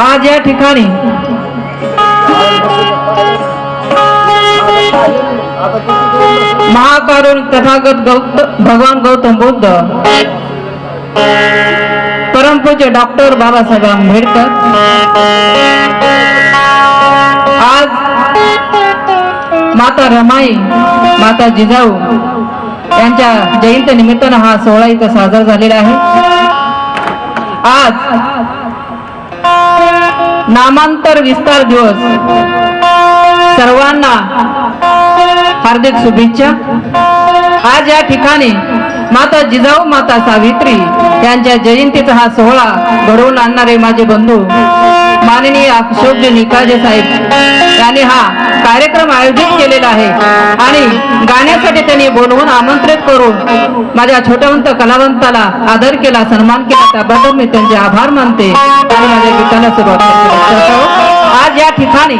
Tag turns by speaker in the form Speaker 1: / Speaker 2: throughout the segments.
Speaker 1: आज या ठिकाणी महाकारुण तथागत गौत भगवान गौतम बुद्ध परमपूज्य डॉक्टर बाबासाहेब आंबेडकर आज माता रमाई माता जिजाऊ यांच्या जयंती निमित्तानं हा सोहळा इथं साजरा झालेला आहे. आज नामांतर विस्तार दिवस. सर्वांना हार्दिक शुभेच्छा. आज या ठिकाणी माता जिजाऊ माता सावित्री यांच्या जयंतीचा हा सोहळा घडवून आणणारे माझे बंधू माननीय अशोकजी निकाजे साहेब यांनी हा कार्यक्रम आयोजित केलेला आहे. आणि गाण्यासाठी त्यांनी बोलवून आमंत्रित करून माझ्या छोट्यावंत कलावंताला आदर केला सन्मान केला. त्याबद्दल मी त्यांचे आभार मानते आणि माझ्या गीताला सुरुवात आज या ठिकाणी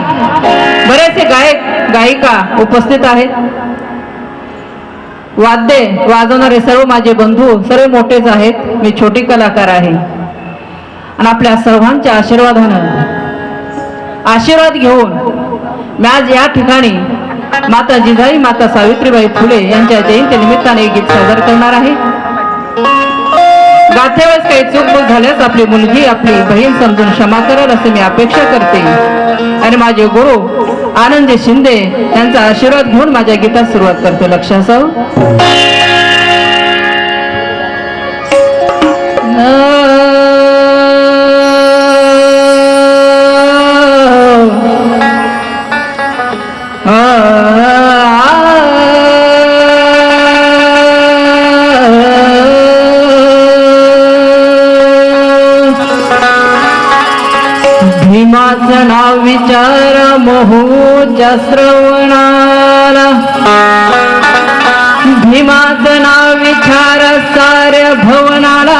Speaker 1: बरेचसे गायक गायिका उपस्थित आहेत. वाद्य वाजवणारे सर्व माझे बंधू सर्व मोठेच आहेत. मी छोटी कलाकार आहे. आणि आपल्या सर्वांच्या आशीर्वादानं आशीर्वाद घेऊन मी आज या ठिकाणी माता जिजाई माता सावित्रीबाई फुले यांच्या जयंती निमित्ताने गीत सादर करणार आहे. गाथेवेळेस काही चूक झाल्यास आपली मुलगी आपली बहीण समजून क्षमा करेल असे मी अपेक्षा करते. आणि माझे गुरु आनंद शिंदे यांचा आशीर्वाद घेऊन माझ्या गीतात सुरुवात करते. लक्ष असावं विचार मोहूच्या श्रवणाला. भीमात ना विचार साऱ्या भवनाला.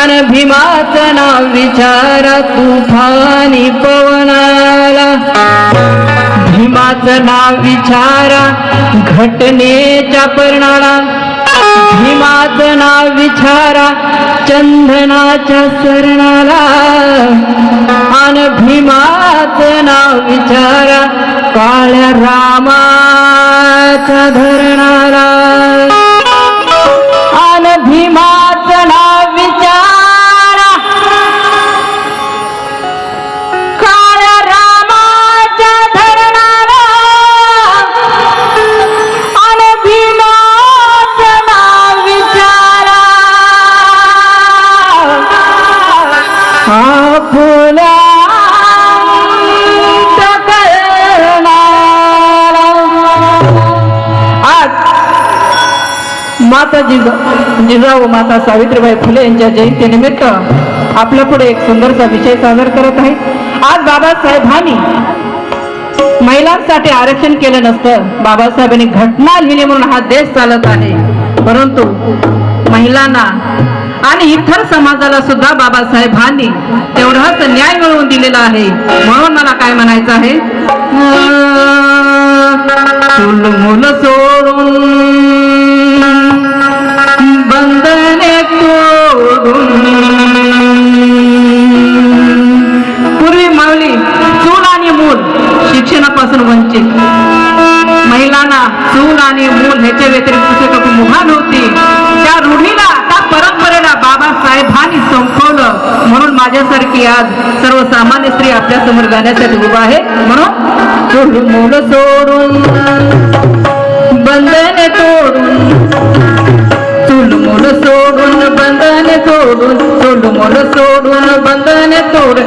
Speaker 1: आणि भीमात ना विचार तुफानी पवनाला. भीमात ना विचारा घटनेच्या पर्णाला. भीमात नाव विचारा चंदनाच्या सरणाला आणि भीमात ना विचारा काळ्या रामाचा धरणारा. आन भीमा माता जिजा जिजाऊ माता सावित्रीबाई फुले यांच्या जयंतीनिमित्त आपल्या पुढे एक सुंदरचा विषय सादर करत आहे आज बाबासाहेबांनी महिलांसाठी आरक्षण केलं नसतं. बाबासाहेबांनी घटना लिहिली म्हणून हा देश चालत आहे. परंतु महिलांना आणि इतर समाजाला सुद्धा बाबासाहेबांनी तेवढाच न्याय मिळवून दिलेला आहे. म्हणून मला काय म्हणायचं आहे? मुलांना चूल आणि मूल ह्याच्या व्यतिरिक्त दुसरं काही मुभा नव्हती त्या रूढीला त्या परंपरेला बाबासाहेबांनी संपवलं. म्हणून माझ्यासारखी आज सर्वसामान्य स्त्री आपल्यासमोर गाण्यासाठी उभा आहे. म्हणून मूल सोडून बंधन तोडून चूल सोडून बंधन तोडून चूल सोडून बंधन तोड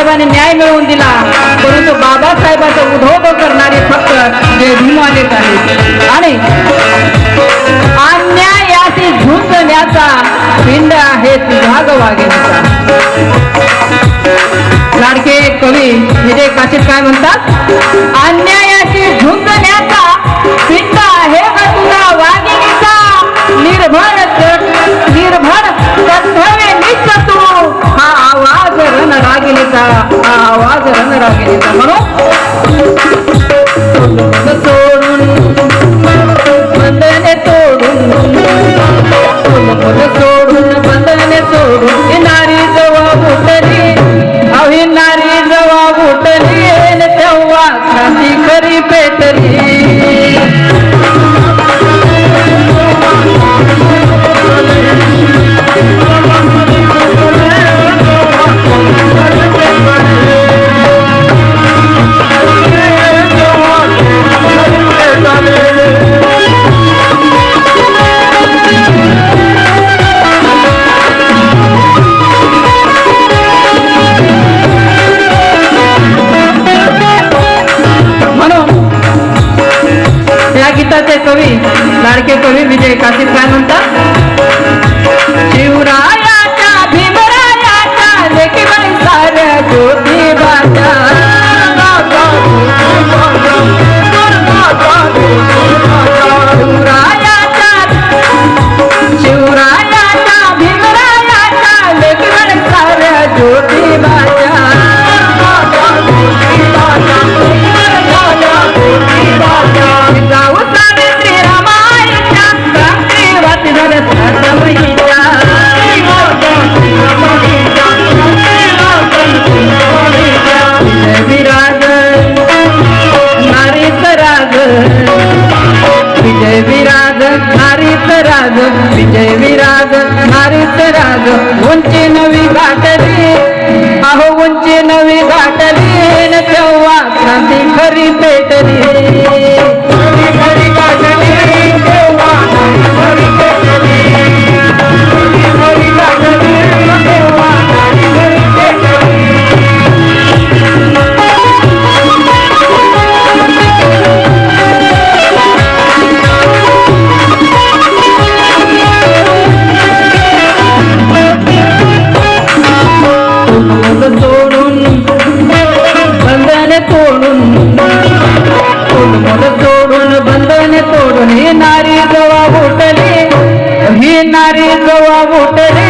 Speaker 1: बाबासाहेबांनी न्याय मिळवून दिला. परंतु बाबासाहेबांचं उधोब करणारे फक्त जे देत आहेत आणि अन्यायाशी झुंजण्याचा पिंड आहे तुझा वाघिणीचा लाडके कवी विजय काशीत काय म्हणतात? अन्यायाशी झुंजण्याचा রাখি দিতে तारखेपूर्वी विजय काशीत काय म्हणतात नारीच विजय विराज नारीच राज उंची नवी गाठली. अहो उंची नवी गाठली. न तेव्हा क्रांती खरी पेटली. किनारी जवा गोटरे